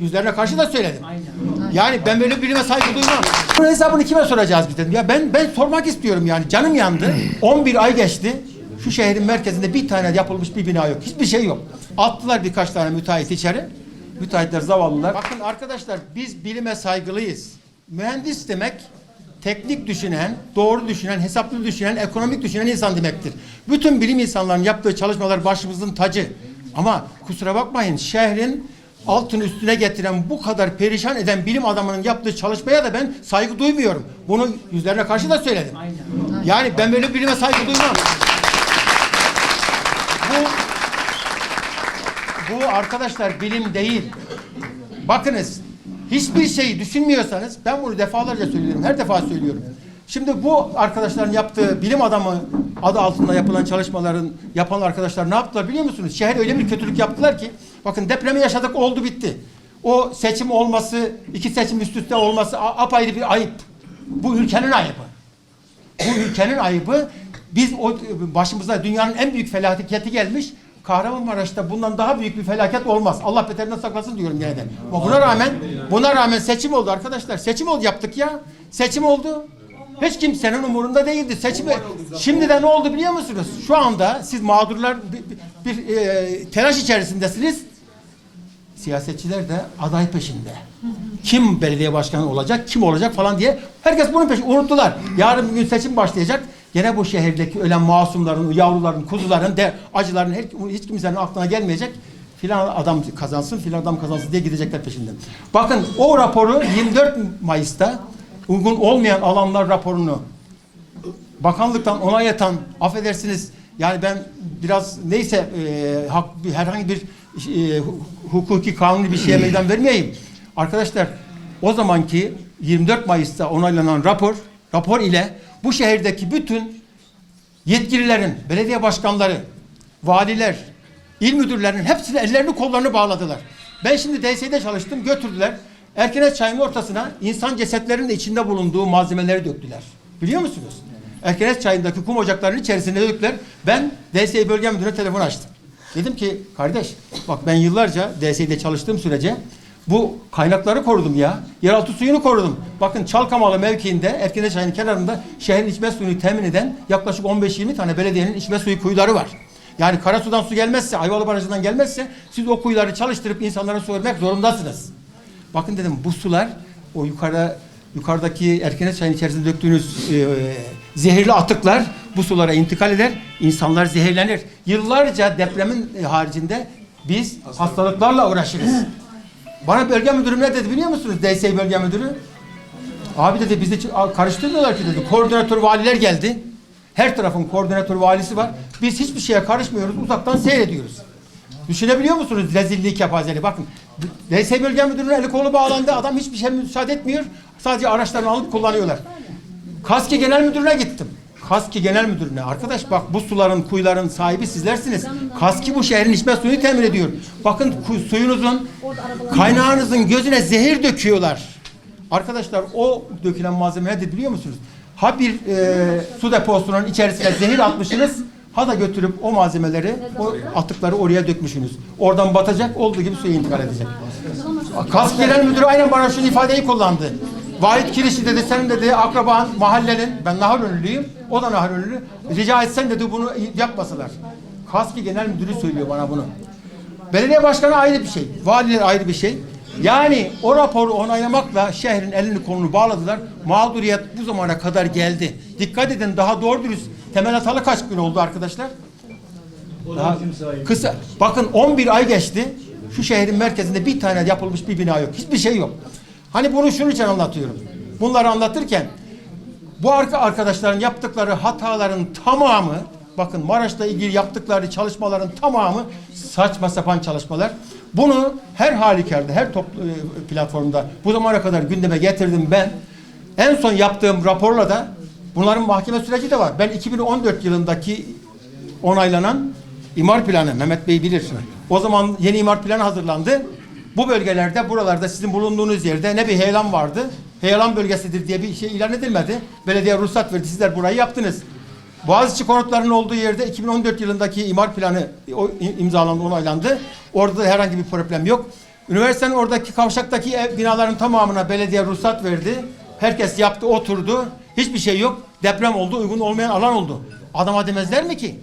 yüzlerine karşı da söyledim. Yani ben böyle bilime saygı duymam. Bunun hesabını kime soracağız biz dedim. Ya ben ben sormak istiyorum yani. Canım yandı. 11 ay geçti. Şu şehrin merkezinde bir tane yapılmış bir bina yok. Hiçbir şey yok. Attılar birkaç tane müteahhit içeri. Müteahhitler zavallılar. Bakın arkadaşlar biz bilime saygılıyız. Mühendis demek teknik düşünen, doğru düşünen, hesaplı düşünen, ekonomik düşünen insan demektir. Bütün bilim insanlarının yaptığı çalışmalar başımızın tacı. Ama kusura bakmayın şehrin altın üstüne getiren bu kadar perişan eden bilim adamının yaptığı çalışmaya da ben saygı duymuyorum. Bunu yüzlerine karşı da söyledim. Yani ben böyle bilime saygı duymam. Bu bu arkadaşlar bilim değil. Bakınız hiçbir şeyi düşünmüyorsanız ben bunu defalarca söylüyorum. Her defa söylüyorum. Şimdi bu arkadaşların yaptığı bilim adamı adı altında yapılan çalışmaların yapan arkadaşlar ne yaptılar biliyor musunuz? Şehir öyle bir kötülük yaptılar ki bakın depremi yaşadık oldu bitti. O seçim olması, iki seçim üst üste olması apayrı bir ayıp. Bu ülkenin ayıbı. Bu ülkenin ayıbı. Biz o başımıza dünyanın en büyük felaketi gelmiş. Kahramanmaraş'ta bundan daha büyük bir felaket olmaz. Allah beterinden saklasın diyorum gene de. Buna rağmen buna rağmen seçim oldu arkadaşlar. Seçim oldu yaptık ya. Seçim oldu. Hiç kimsenin umurunda değildi. Seçimi şimdi de ne oldu biliyor musunuz? Şu anda siz mağdurlar bir, bir, bir, e, telaş içerisindesiniz. Siyasetçiler de aday peşinde. Kim belediye başkanı olacak, kim olacak falan diye herkes bunun peşinde. Unuttular. Yarın bir gün seçim başlayacak. Gene bu şehirdeki ölen masumların, yavruların, kuzuların, de acıların her, hiç kimsenin aklına gelmeyecek. Filan adam kazansın, filan adam kazansın diye gidecekler peşinden. Bakın o raporu 24 Mayıs'ta uygun olmayan alanlar raporunu bakanlıktan onay atan affedersiniz yani ben biraz neyse e, hak, herhangi bir e, hu- hukuki kanuni bir şeye meydan vermeyeyim. Arkadaşlar o zamanki 24 Mayıs'ta onaylanan rapor rapor ile bu şehirdeki bütün yetkililerin, belediye başkanları, valiler, il müdürlerinin hepsini ellerini kollarını bağladılar. Ben şimdi DSİ'de çalıştım, götürdüler. Erkenet çayının ortasına insan cesetlerinin de içinde bulunduğu malzemeleri döktüler. Biliyor musunuz? Erkenet çayındaki kum ocaklarının içerisine döktüler. Ben DSİ bölge müdürüne telefon açtım. Dedim ki kardeş bak ben yıllarca DSİ'de çalıştığım sürece bu kaynakları korudum ya. Yeraltı suyunu korudum. Bakın Çalkamalı mevkiinde Erkenet Çayı'nın kenarında şehrin içme suyunu temin eden yaklaşık 15-20 tane belediyenin içme suyu kuyuları var. Yani Karasu'dan su gelmezse, Ayvalı Barajı'ndan gelmezse siz o kuyuları çalıştırıp insanlara su vermek zorundasınız. Bakın dedim bu sular o yukarıda yukarıdaki Erkenet Çayı'nın içerisinde döktüğünüz e, zehirli atıklar bu sulara intikal eder. insanlar zehirlenir. Yıllarca depremin e, haricinde biz hastalıklarla uğraşırız. Bana bölge müdürüm ne dedi biliyor musunuz? DSİ bölge müdürü. Abi dedi bizi karıştırmıyorlar ki dedi. Koordinatör valiler geldi. Her tarafın koordinatör valisi var. Biz hiçbir şeye karışmıyoruz. Uzaktan seyrediyoruz. Düşünebiliyor musunuz rezilliği kepazeliği? Bakın DSİ bölge müdürünün eli kolu bağlandı. Adam hiçbir şey müsaade etmiyor. Sadece araçlarını alıp kullanıyorlar. Kaski Genel Müdürü'ne gittim. Kaski Genel Müdürü'ne. Arkadaş bak bu suların, kuyuların sahibi sizlersiniz. Kaski bu şehrin içme suyunu temin ediyor. Bakın suyunuzun, kaynağınızın gözüne zehir döküyorlar. Arkadaşlar o dökülen malzeme nedir biliyor musunuz? Ha bir e, su deposunun içerisine zehir atmışsınız, ha da götürüp o malzemeleri, o atıkları oraya dökmüşsünüz. Oradan batacak, olduğu gibi suya intikal edecek. Kask Genel Müdürü aynen bana şu ifadeyi kullandı. Vahit Kirişi dedi, senin dedi akraban mahallenin, ben Naharönlüyüm, o da Naharönlü. Rica etsen dedi bunu yapmasalar. Kaski Genel Müdürü söylüyor bana bunu. Belediye başkanı ayrı bir şey, valiler ayrı bir şey. Yani o raporu onaylamakla şehrin elini kolunu bağladılar. Mağduriyet bu zamana kadar geldi. Dikkat edin daha doğru dürüst temel atalı kaç gün oldu arkadaşlar? Daha kısa. Bakın 11 ay geçti. Şu şehrin merkezinde bir tane yapılmış bir bina yok. Hiçbir şey yok. Hani bunu şunun için anlatıyorum. Bunları anlatırken bu arka arkadaşların yaptıkları hataların tamamı bakın Maraş'la ilgili yaptıkları çalışmaların tamamı saçma sapan çalışmalar. Bunu her halükarda, her toplu e, platformda bu zamana kadar gündeme getirdim ben. En son yaptığım raporla da bunların mahkeme süreci de var. Ben 2014 yılındaki onaylanan imar planı Mehmet Bey bilir. O zaman yeni imar planı hazırlandı. Bu bölgelerde buralarda sizin bulunduğunuz yerde ne bir heyelan vardı. Heyelan bölgesidir diye bir şey ilan edilmedi. Belediye ruhsat verdi. Sizler burayı yaptınız. Boğaziçi konutlarının olduğu yerde 2014 yılındaki imar planı imzalandı, onaylandı. Orada da herhangi bir problem yok. Üniversitenin oradaki kavşaktaki ev, binaların tamamına belediye ruhsat verdi. Herkes yaptı, oturdu. Hiçbir şey yok. Deprem oldu, uygun olmayan alan oldu. Adama demezler mi ki?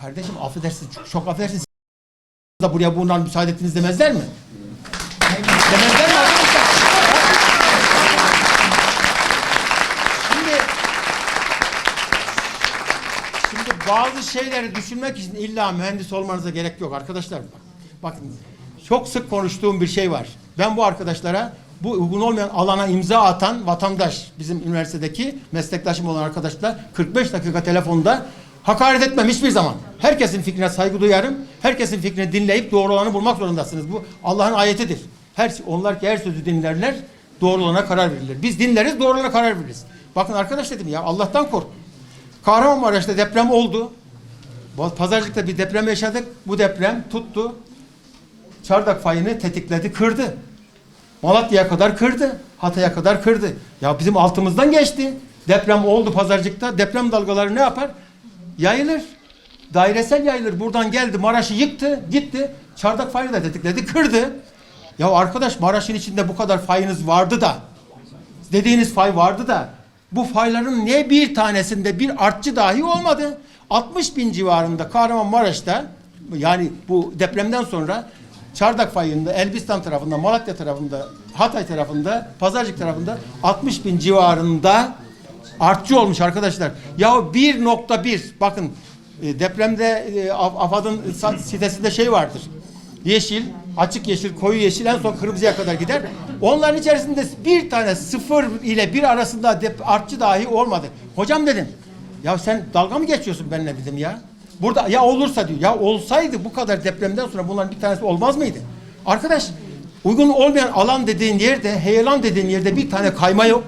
Kardeşim affedersin, çok, çok affedersin. da buraya bundan müsaade ettiniz demezler mi? Şimdi Şimdi bazı şeyleri düşünmek için illa mühendis olmanıza gerek yok arkadaşlar. Bakın çok sık konuştuğum bir şey var. Ben bu arkadaşlara bu uygun olmayan alana imza atan vatandaş bizim üniversitedeki meslektaşım olan arkadaşlar 45 dakika telefonda hakaret etmem hiçbir zaman. Herkesin fikrine saygı duyarım. Herkesin fikrini dinleyip doğru olanı bulmak zorundasınız. Bu Allah'ın ayetidir. Her onlar ki her sözü dinlerler, doğru olana karar verirler. Biz dinleriz, doğru olana karar veririz. Bakın arkadaş dedim ya Allah'tan kork. Kahramanmaraş'ta deprem oldu. Pazarcık'ta bir deprem yaşadık. Bu deprem tuttu. Çardak fayını tetikledi, kırdı. Malatya'ya kadar kırdı. Hatay'a kadar kırdı. Ya bizim altımızdan geçti. Deprem oldu Pazarcık'ta. Deprem dalgaları ne yapar? Yayılır. Dairesel yayılır. Buradan geldi Maraş'ı yıktı, gitti. Çardak fayını da tetikledi, kırdı. Ya arkadaş Maraş'ın içinde bu kadar fayınız vardı da dediğiniz fay vardı da bu fayların ne bir tanesinde bir artçı dahi olmadı. 60 bin civarında Kahramanmaraş'ta yani bu depremden sonra Çardak fayında, Elbistan tarafında, Malatya tarafında, Hatay tarafında, Pazarcık tarafında 60 bin civarında artçı olmuş arkadaşlar. Ya 1.1 bakın e, depremde e, Af- AFAD'ın sitesinde şey vardır. Yeşil, açık yeşil, koyu yeşil en son kırmızıya kadar gider. Onların içerisinde bir tane sıfır ile bir arasında artçı dahi olmadı. Hocam dedim. Ya sen dalga mı geçiyorsun benimle dedim ya. Burada ya olursa diyor. Ya olsaydı bu kadar depremden sonra bunların bir tanesi olmaz mıydı? Arkadaş uygun olmayan alan dediğin yerde, heyelan dediğin yerde bir tane kayma yok.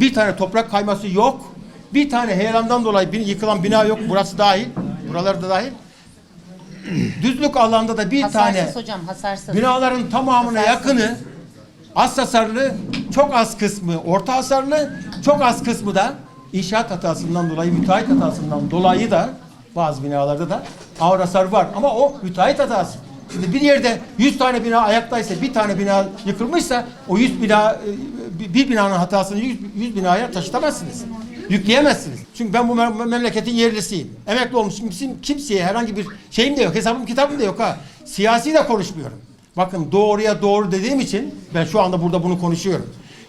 Bir tane toprak kayması yok. Bir tane heyelandan dolayı bir yıkılan bina yok. Burası dahil. Buralar da dahil. Düzlük alanda da bir Hasarsız tane hocam hasarsız. binaların tamamına Hasarsız. yakını az hasarlı, çok az kısmı orta hasarlı, çok az kısmı da inşaat hatasından dolayı, müteahhit hatasından dolayı da bazı binalarda da ağır hasar var. Ama o müteahhit hatası. Şimdi bir yerde 100 tane bina ayaktaysa, bir tane bina yıkılmışsa o 100 bina, e, bir binanın hatasını 100, 100 binaya taşıtamazsınız. Yükleyemezsiniz. Çünkü ben bu mem- memleketin yerlisiyim. Emekli olmuşum. Kim- Kimseye herhangi bir şeyim de yok. Hesabım kitabım da yok ha. Siyasi de konuşmuyorum. Bakın doğruya doğru dediğim için ben şu anda burada bunu konuşuyorum.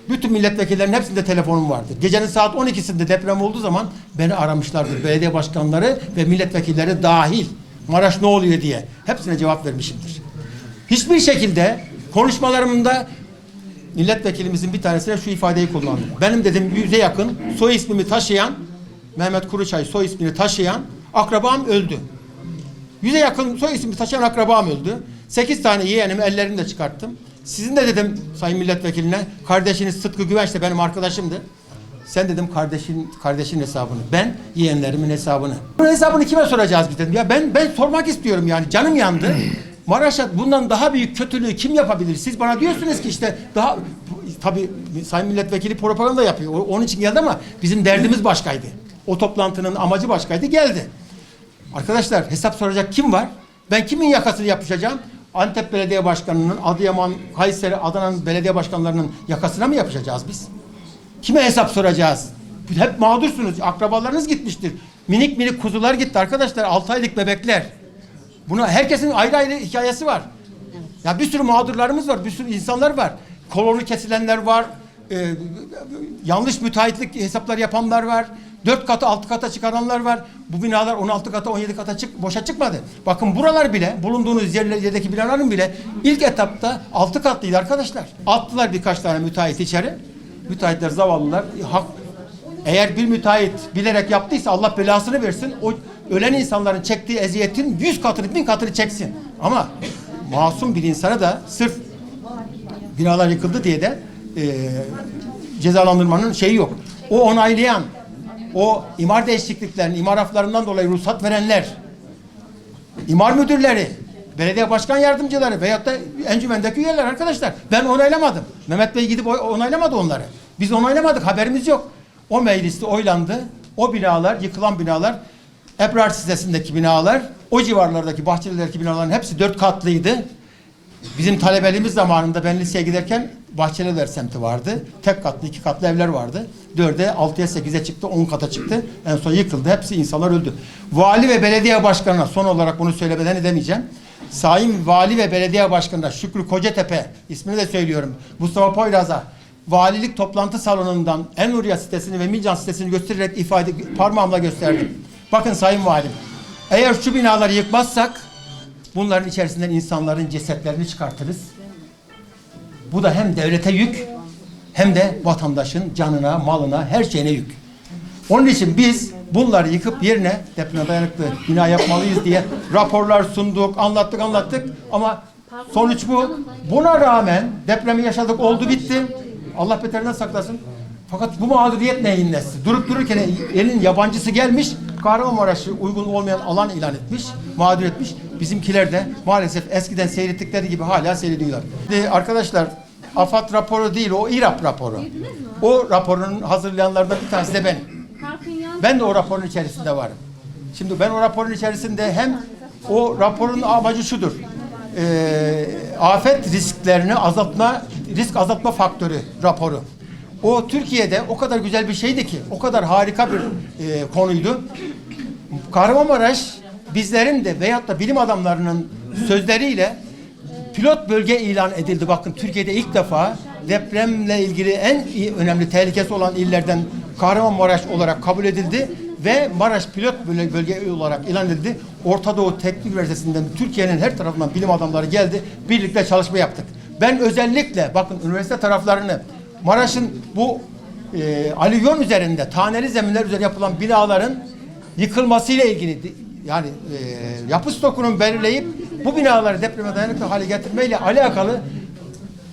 Bütün milletvekillerinin hepsinde telefonum vardır. Gecenin saat 12'sinde deprem olduğu zaman beni aramışlardır. Belediye başkanları ve milletvekilleri dahil. Maraş ne oluyor diye. Hepsine cevap vermişimdir. Hiçbir şekilde konuşmalarımda milletvekilimizin bir tanesine şu ifadeyi kullandım. Benim dedim yüze yakın soy ismimi taşıyan Mehmet Kuruçay soy ismini taşıyan akrabam öldü. Yüze yakın soy ismini taşıyan akrabam öldü. Sekiz tane yeğenimi ellerini de çıkarttım. Sizin de dedim sayın milletvekiline kardeşiniz Sıtkı Güvenç de benim arkadaşımdı. Sen dedim kardeşin kardeşin hesabını. Ben yeğenlerimin hesabını. Bunun hesabını kime soracağız biz dedim. Ya ben ben sormak istiyorum yani. Canım yandı. Maraş'a bundan daha büyük kötülüğü kim yapabilir? Siz bana diyorsunuz ki işte daha tabii sayın milletvekili propaganda yapıyor. Onun için geldi ama bizim derdimiz başkaydı. O toplantının amacı başkaydı. Geldi. Arkadaşlar hesap soracak kim var? Ben kimin yakasını yapışacağım? Antep Belediye Başkanı'nın, Adıyaman, Kayseri, Adana'nın belediye başkanlarının yakasına mı yapışacağız biz? Kime hesap soracağız? Hep mağdursunuz. Akrabalarınız gitmiştir. Minik minik kuzular gitti arkadaşlar. 6 aylık bebekler. Buna herkesin ayrı ayrı hikayesi var. Ya bir sürü mağdurlarımız var. Bir sürü insanlar var. Kolonu kesilenler var. e, yanlış müteahhitlik hesaplar yapanlar var. 4 katı 6 kata çıkaranlar var. Bu binalar 16 kata 17 kata çık, boşa çıkmadı. Bakın buralar bile bulunduğunuz yerler, yerdeki binaların bile ilk etapta 6 katlıydı arkadaşlar. Attılar birkaç tane müteahhit içeri. Müteahhitler zavallılar hak eğer bir müteahhit bilerek yaptıysa Allah belasını versin. O ölen insanların çektiği eziyetin 100 katını, 1000 katını çeksin. Ama masum bir insana da sırf binalar yıkıldı diye de e, cezalandırmanın şeyi yok. O onaylayan, o imar değişikliklerinin, imar haflarından dolayı ruhsat verenler, imar müdürleri, belediye başkan yardımcıları veyahut da encümendeki üyeler arkadaşlar. Ben onaylamadım. Mehmet Bey gidip onaylamadı onları. Biz onaylamadık, haberimiz yok. O mecliste oylandı. O binalar, yıkılan binalar, Ebrar sitesindeki binalar, o civarlardaki bahçelerdeki binaların hepsi dört katlıydı. Bizim talebeliğimiz zamanında ben liseye giderken Bahçeliler semti vardı. Tek katlı, iki katlı evler vardı. Dörde, altıya, sekize çıktı, on kata çıktı. En son yıkıldı. Hepsi insanlar öldü. Vali ve belediye başkanına son olarak bunu söylemeden edemeyeceğim. Sayın Vali ve Belediye Başkanı'na Şükrü Kocatepe ismini de söylüyorum. Mustafa Poyraz'a valilik toplantı salonundan Enurya sitesini ve Milcan sitesini göstererek ifade parmağımla gösterdim. Bakın Sayın Valim, eğer şu binaları yıkmazsak bunların içerisinden insanların cesetlerini çıkartırız. Bu da hem devlete yük hem de vatandaşın canına, malına, her şeyine yük. Onun için biz bunları yıkıp yerine depreme dayanıklı bina yapmalıyız diye raporlar sunduk, anlattık, anlattık ama sonuç bu. Buna rağmen depremi yaşadık, oldu bitti. Allah beterinden saklasın. Fakat bu mağduriyet neyin nesi? Durup dururken elin yabancısı gelmiş, Kahramanmaraş'ı uygun olmayan alan ilan etmiş, mağdur etmiş. Bizimkiler de maalesef eskiden seyrettikleri gibi hala seyrediyorlar. Şimdi arkadaşlar AFAD raporu değil, o İRAP raporu. O raporun hazırlayanlardan bir tanesi de benim. Ben de o raporun içerisinde varım. Şimdi ben o raporun içerisinde hem o raporun amacı şudur. Ee, afet risklerini azaltma, risk azaltma faktörü raporu. O Türkiye'de o kadar güzel bir şeydi ki, o kadar harika bir e, konuydu. Kahramanmaraş bizlerin de veyahut da bilim adamlarının sözleriyle pilot bölge ilan edildi. Bakın Türkiye'de ilk defa depremle ilgili en iyi- önemli tehlikesi olan illerden Kahramanmaraş olarak kabul edildi ve Maraş pilot böl- bölge olarak ilan edildi. Orta Doğu Teknik Üniversitesi'nden Türkiye'nin her tarafından bilim adamları geldi. Birlikte çalışma yaptık. Ben özellikle bakın üniversite taraflarını Maraş'ın bu e, alüvyon üzerinde taneli zeminler üzerine yapılan binaların yıkılmasıyla ilgili yani e, yapı stokunun belirleyip bu binaları depreme dayanıklı hale getirmeyle alakalı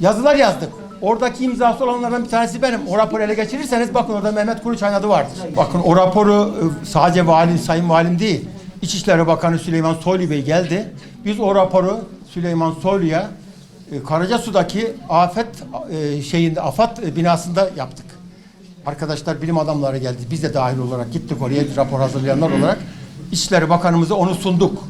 yazılar yazdık. Oradaki imzası olanlardan bir tanesi benim. O raporu ele geçirirseniz bakın orada Mehmet Kuruçay'ın adı vardır. Bakın o raporu e, sadece vali, sayın valim değil. İçişleri Bakanı Süleyman Soylu Bey geldi. Biz o raporu Süleyman Soylu'ya Karacasu'daki afet e, şeyinde afat e, binasında yaptık. Arkadaşlar bilim adamları geldi. Biz de dahil olarak gittik oraya rapor hazırlayanlar olarak. İçişleri Bakanımıza onu sunduk.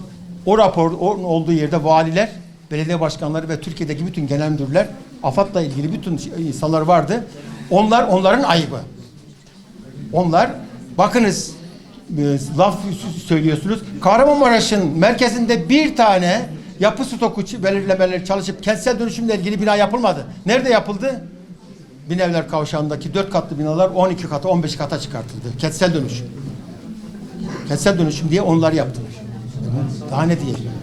O rapor olduğu yerde valiler, belediye başkanları ve Türkiye'deki bütün genel müdürler AFAD'la ilgili bütün insanlar vardı. Onlar onların ayıbı. Onlar bakınız e, laf söylüyorsunuz. Kahramanmaraş'ın merkezinde bir tane yapı stoku belirlemeleri çalışıp kentsel dönüşümle ilgili bina yapılmadı. Nerede yapıldı? Binevler Kavşağı'ndaki dört katlı binalar 12 kata 15 kata çıkartıldı. Kentsel dönüşüm. Kentsel dönüşüm diye onlar yaptılar. Daha ne diyelim?